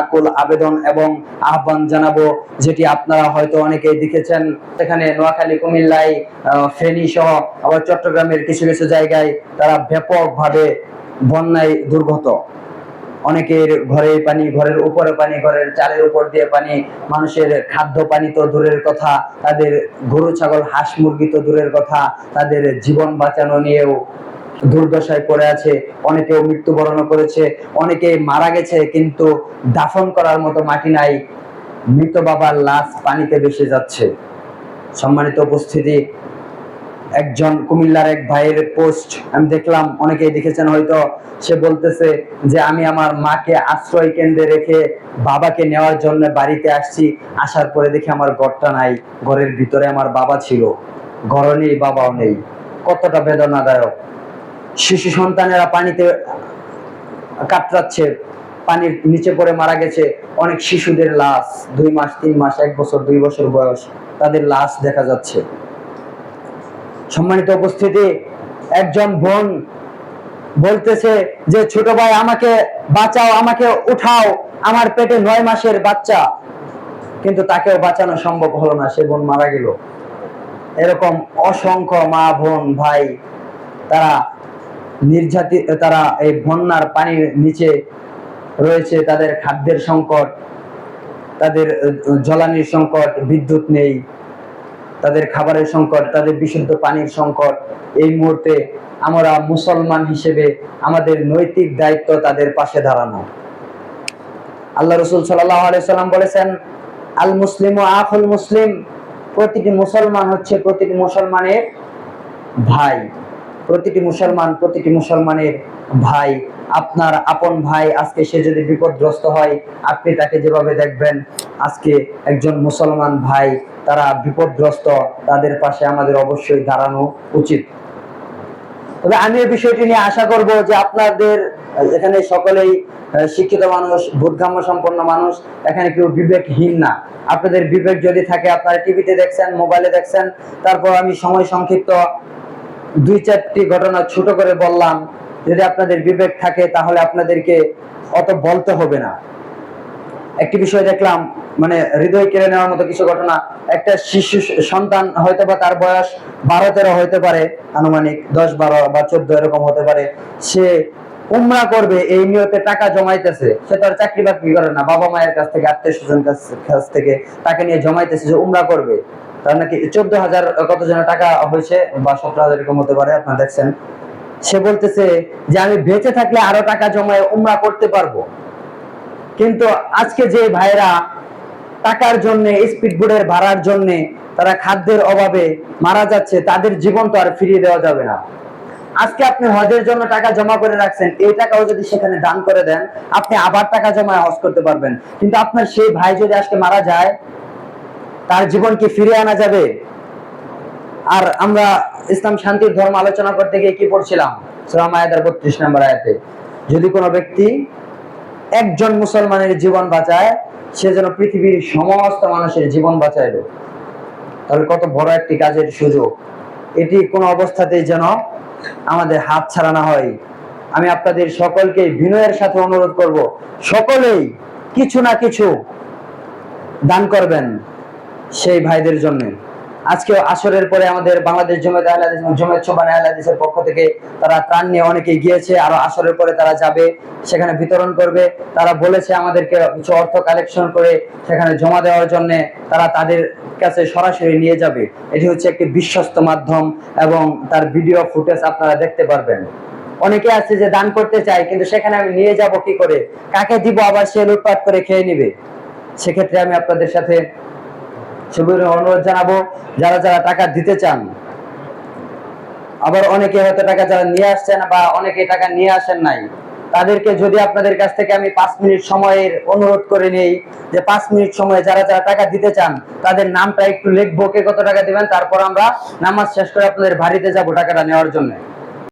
আকুল আবেদন এবং আহ্বান জানাব, যেটি আপনারা হয়তো অনেকেই দেখেছেন। সেখানে নোয়াখালী, কুমিল্লায় ফেনী সহ আবার চট্টগ্রামের কিছু কিছু জায়গায় তারা ব্যাপকভাবে বন্যায় দুর্গত। অনেকের ঘরে পানি, ঘরের উপরে পানি, ঘরের চালের উপর দিয়ে পানি, মানুষের খাদ্য পানি তো দূরের কথা, তাদের গরু, ছাগল, হাঁস, মুরগি তো দূরের কথা, তাদের জীবন বাঁচানো নিয়েও দুর্দশায় পড়ে আছে, অনেকেও মৃত্যুবরণ করেছে, অনেকে মারা গেছে, কিন্তু দাফন করার মতো মাটি নাই। মৃত বাবার লাশ পানিতে ভেসে যাচ্ছে। সম্মানিত উপস্থিতি, একজন কুমিল্লার এক ভাইয়ের পোস্ট, আমি দেখলাম, অনেকেই দেখেছেন হয়তো, সে বলতেছে যে, আমি আমার মাকে আশ্রয় কেন্দ্রে রেখে বাবাকে নেওয়ার জন্য বাড়িতে আসছি, আসার পরে দেখি আমার ঘরটা নাই, ঘরের ভিতরে আমার বাবা ছিল ঘর নেই, বাবাও নেই। কতটা বেদনাদায়ক। শিশু সন্তানেরা পানিতে কাতরাচ্ছে, পানির নিচে পড়ে মারা গেছে। অনেক শিশুদের লাশ, দুই মাস, তিন মাস, এক বছর, দুই বছর বয়স তাদের লাশ দেখা যাচ্ছে। সম্মানিত উপস্থিতি, একজন বোন বলতেছে যে, ছোট ভাই, আমাকে বাঁচাও, আমাকে উঠাও, আমার পেটে নয় মাসের বাচ্চা। কিন্তু তাকেও বাঁচানো সম্ভব হলো না, সে বোন মারা গেল। এরকম অসংখ্য মা, বোন, ভাই, তারা নির্যাতিত তারা এই বন্যার পানির নিচে রয়েছে, তাদের খাদ্যের সংকট, তাদের জ্বালানির সংকট, বিদ্যুৎ নেই, তাদের খাবারের সংকট, তাদের বিশুদ্ধ পানির সংকট। এই মুহূর্তে আমরা মুসলমান হিসেবে আমাদের নৈতিক দায়িত্ব তাদের পাশে দাঁড়ানো। আল্লাহ রসুল সাল্লাম বলেছেন, আল মুসলিম ও আফুল মুসলিম। প্রতিটি মুসলমান হচ্ছে প্রতিটি মুসলমানের ভাই। প্রতিটি মুসলমান, প্রতিটি মুসলমানের ভাই, আপনার আপন ভাই আজকে সে যদি বিপদগ্রস্ত হয়, আপনি তাকে যেভাবে দেখবেন, আজকে একজন মুসলমান ভাই, তারা বিপদগ্রস্ত, তাদের পাশে আমাদের অবশ্যই দাঁড়ানো উচিত। তবে আমি এই বিষয়টি নিয়ে আশা করব যে আপনাদের, এখানে সকলেই শিক্ষিত মানুষ, বোধগম্য সম্পন্ন মানুষ, এখানে কেউ বিবেকহীন না। আপনাদের বিবেক যদি থাকে, আপনারা টিভিতে দেখছেন মোবাইলে দেখছেন, তারপর আমি সময় সংক্ষিপ্ত দুই চারটি ঘটনা ছোট করে বললাম, যদি আপনাদের বিবেক থাকে তাহলে আপনাদেরকে অত বলতে হবে না। একটি বিষয় দেখলাম মানে হৃদয় কেড়ে নেওয়ার মতো কিছু ঘটনা। একটা শিশু সন্তান হয়তো বা তার বয়স বারো, তেরো হতে পারে, আনুমানিক দশ, বারো বা চোদ্দ এরকম হতে পারে। সে উমরা করবে, এই নিয়তে টাকা জমাইতেছে। সে তার চাকরি বাকরি করে না, বাবা মায়ের কাছ থেকে, আত্মীয় স্বজন কাছ থেকে টাকা নিয়ে জমাইতেছে যে উমরা করবে। তার নাকি চোদ্দ হাজার কত জন টাকা হয়েছে বা সতেরো হাজার এরকম হতে পারে, আপনারা দেখছেন। সে বলতেছে যে, আমি বেঁচে থাকলে আরও টাকা জমায় উমরা করতে পারব। কিন্তু আজকে যে ভাইরা টাকার জন্য ভাড়ার জন্য তারা খাদ্যের অভাবে মারা যাচ্ছে, তাদের জীবন তো আর ফিরিয়ে দেওয়া যাবে না। আজকে আপনি হজের জন্য টাকা জমা করে রাখছেন, এই টাকাও যদি সেখানে দান করে দেন, আপনি আবার টাকা জমায় হজ করতে পারবেন। কিন্তু আপনার সেই ভাই যদি আজকে মারা যায় তার জীবন কি ফিরিয়ে আনা যাবে। আর আমরা ইসলাম শান্তির ধর্ম আলোচনা করতে গিয়ে কি পড়ছিলাম? সুরা মায়াদার বত্রিশ নম্বর আয়াতে। যদি কোনো ব্যক্তি একজন মুসলমানের জীবন বাঁচায়, সে যেন পৃথিবীর সমস্ত মানুষের জীবন বাঁচাইল। তাহলে কত বড় একটি কাজের সুযোগ। এটি কোনো অবস্থাতেই যেন আমাদের হাত ছাড়া না হয়। আমি আপনাদের সকলকে বিনয়ের সাথে অনুরোধ করব, সকলেই কিছু না কিছু দান করবেন। সেই ভাইদের জন্য। আজকে আসরের পরে আমাদের বাংলাদেশ জমিয়ত আহলে হাদিস এবং জমিয়ত সোবান আহলে পক্ষ থেকে তারা ত্রাণ নিয়ে অনেকে গিয়েছে আরও আসরের পরে তারা যাবে, সেখানে বিতরণ করবে। তারা বলেছে আমাদেরকে কিছু অর্থ কালেকশন করে সেখানে জমা দেওয়ার জন্য তারা তাদের কাছে সরাসরি নিয়ে যাবে। এটি হচ্ছে একটি বিশ্বস্ত মাধ্যম এবং তার ভিডিও ফুটেজ আপনারা দেখতে পারবেন। অনেকে আছে যে দান করতে চায়, কিন্তু সেখানে আমি নিয়ে যাব কি করে? কাকে দিব? আবার সে লুটপাট করে খেয়ে নিবে। সেক্ষেত্রে আমি আপনাদের সাথে সবুরের অনুরোধ জানাব, যারা যারা টাকা দিতে চান। আবার অনেকে হয়তো টাকা যারা নিয়ে আসছেন বা অনেকে টাকা নিয়ে আসেন নাই, তাদেরকে যদি আপনাদের কাছ থেকে আমি পাঁচ মিনিট সময়ের অনুরোধ করে নেই যে পাঁচ মিনিট সময়ে যারা যারা টাকা দিতে চান, তাদের নামটা একটু লিখব, কে কত টাকা দিবেন, তারপর আমরা নামাজ শেষ করে আপনাদের বাড়িতে যাব টাকাটা নেওয়ার জন্য।